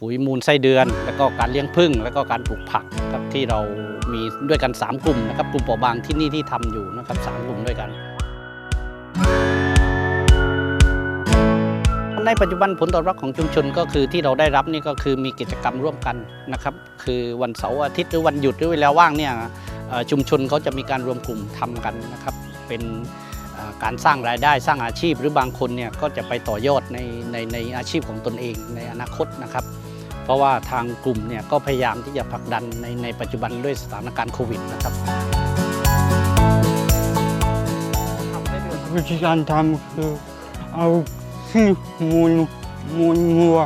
ปุ๋ยมูลไส้เดือน แล้วก็การเลี้ยงผึ้งแล้วก็การปลูกผักครับที่เรามีด้วยกัน 3 กลุ่มนะครับกลุ่มเปราะบางที่นี่ที่ทำอยู่นะครับสามกลุ่มด้วยกัน ในปัจจุบันผลตอบรับของชุมชนก็คือที่เราได้รับนี่ก็คือมีกิจกรรมร่วมกันนะครับคือวันเสาร์อาทิตย์หรือวันหยุดหรือเวลาว่างเนี่ยชุมชนเขาจะมีการรวมกลุ่มทำกันนะครับเป็นการสร้างรายได้สร้างอาชีพหรือบางคนเนี่ยก็จะไปต่อยอดในในในอาชีพของตนเองในอนาคตนะครับ เพราะว่าทางกลุ่มเนี่ยก็พยายามที่จะผลักดันในในปัจจุบันด้วยสถานการณ์โควิดนะครับวิธีการทำคือเอาขี้มูลมูลงัว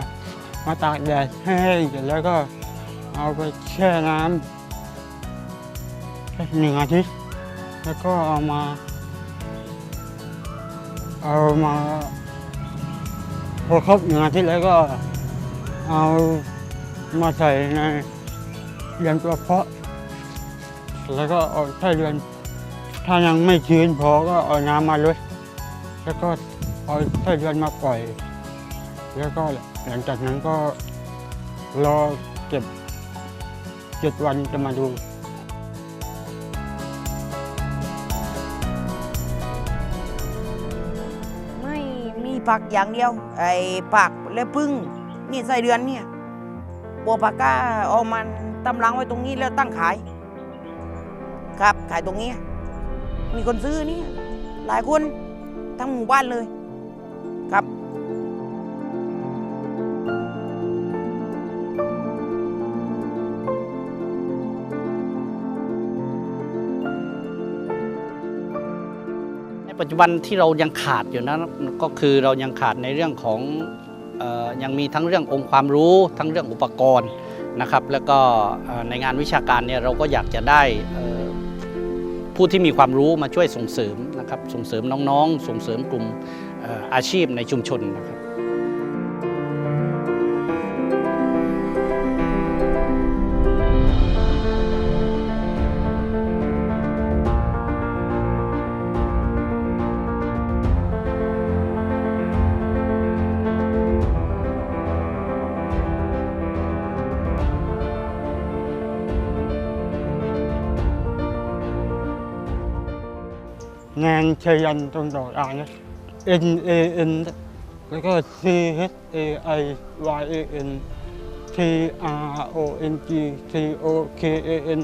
มาตากแดดให้แห้งเสร็จแล้วก็เอาไปแช่น้ำแค่หนึ่งอาทิตย์ แล้วก็เอามา เอามาพอครบหนึ่งอาทิตย์แล้วก็เอา มาใส่ในเรือนตัวเพาะ แล้วก็เอาไส้เดือน ถ้ายังไม่ชื้นพอก็เอาน้ำมาลดแล้วก็เอาไส้เดือนมาปล่อย แล้วก็หลังจากนั้นก็รอเก็บเจ็ดวันจะมาดูไม่มีผักอย่างเดียว ไอ้ผักและพึ่ง นี่ไส้เดือนเนี่ย บัวปากก้าเอามันตำลังไว้ตรงนี้แล้วตั้งขาย ครับขายตรงนี้ มีคนซื้อนี่ หลายคนทั้งหมู่บ้านเลย ครับในปัจจุบันที่เรายังขาดอยู่นะก็คือเรายังขาดในเรื่องของ ยังมีทั้งเรื่ององค์ความรู้ทั้งเรื่องอุปกรณ์นะครับ แล้วก็ในงานวิชาการเนี่ยเราก็อยากจะได้ผู้ที่มีความรู้มาช่วยส่งเสริมนะครับส่งเสริมน้องๆ ส่งเสริมกลุ่มอาชีพในชุมชนนะครับ งานชยันตรงดอกอ่างนะ N A N แล้วก็ C H A I Y A N T R O N G T O K A N